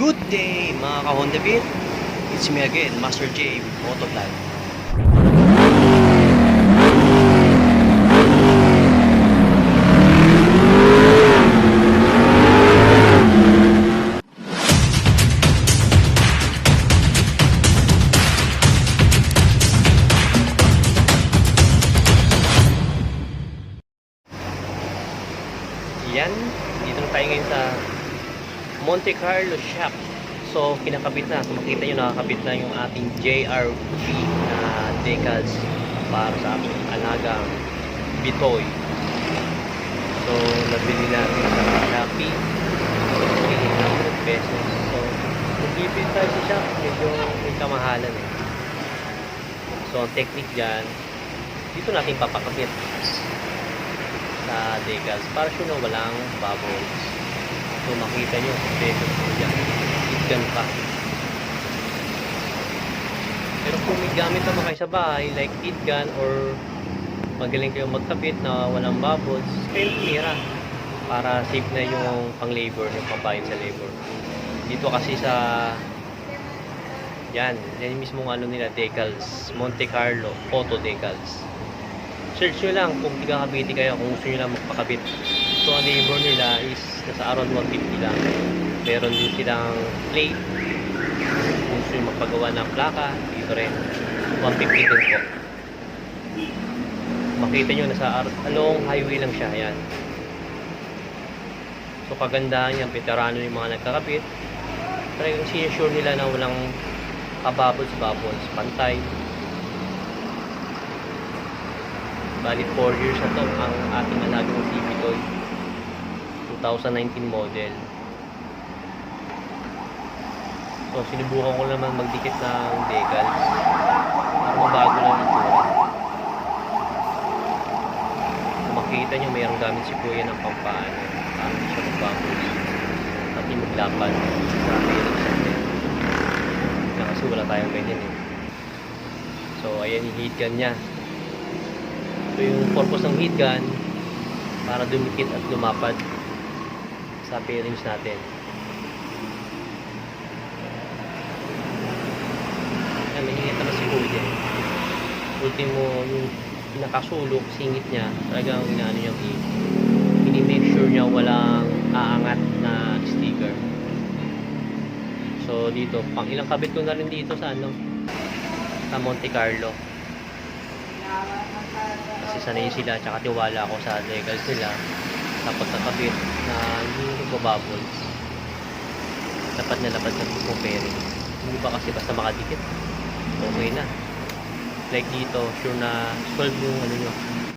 Good day mga ka-Honda Beat! It's me again, Master J Motovlog. Yan, dito na tayo ngayon sa Monte Carlo shop. So, kinakabit na. So, makita nyo nakakabit na yung ating JRP na decals para sa ating alagang Bitoy. So, nabili natin sa Shopee. 300 pesos. So, nag-ibig tayo sa shop. Medyo may kamahalan eh. So, ang technique dyan, dito natin papakabit sa decals para sure na walang bubbles. So makita nyo, mo dyan. Itgan pa. Pero kung may gamit naman kayo sa bahay, like heat gun or magaling kayo magkapit na walang bubbles, kayo tumira para safe na yung pang labor, yung pambayad sa labor. Dito kasi sa yan, yan yung mismong ano nila, decals, Monte Carlo, auto decals search nyo lang kung tigakabiti kayo kung gusto nyo lang magpakabit so ang labor nila is nasa around 150 lang. Meron din silang plate. Kung gusto magpagawa ng plaka dito rin. 150 din po. Makita nyo nasa along highway lang siya yan so kagandahan yan veterano yung mga nagkakabit talagang sinusure nila na walang kabubbles bubbles pantay. Bali 4 years na to ang ating alagang TV toy. 2019 model. So sinubukan ko naman magdikit ng decals. Para mabago lang itsura. Kung makikita nyo mayroong gamit si Kuya ng pampaano. Para hindi siya magbubbles. At hindi maglapan sa mayroong natin. Kasi wala tayong ganyan eh. So ayan yung heat gun niya. So yung purpose ng heat gun para dumikit at lumapad sa bearings natin. Ayan, mainit naman si Kuya. Ultimo yung pinakasulok, singit niya, talagang inaano niya ini-make sure niya walang aangat na sticker. So dito, pang ilang kabit ko na rin dito sa ano, sa Monte Carlo kasi sanay sila tsaka tiwala ako sa decals nila dapat nakabit na hindi nagbabubbles dapat na dapat na pupering hindi ba kasi basta makadikit. Okay na. Like dito sure na solve yung ano nyo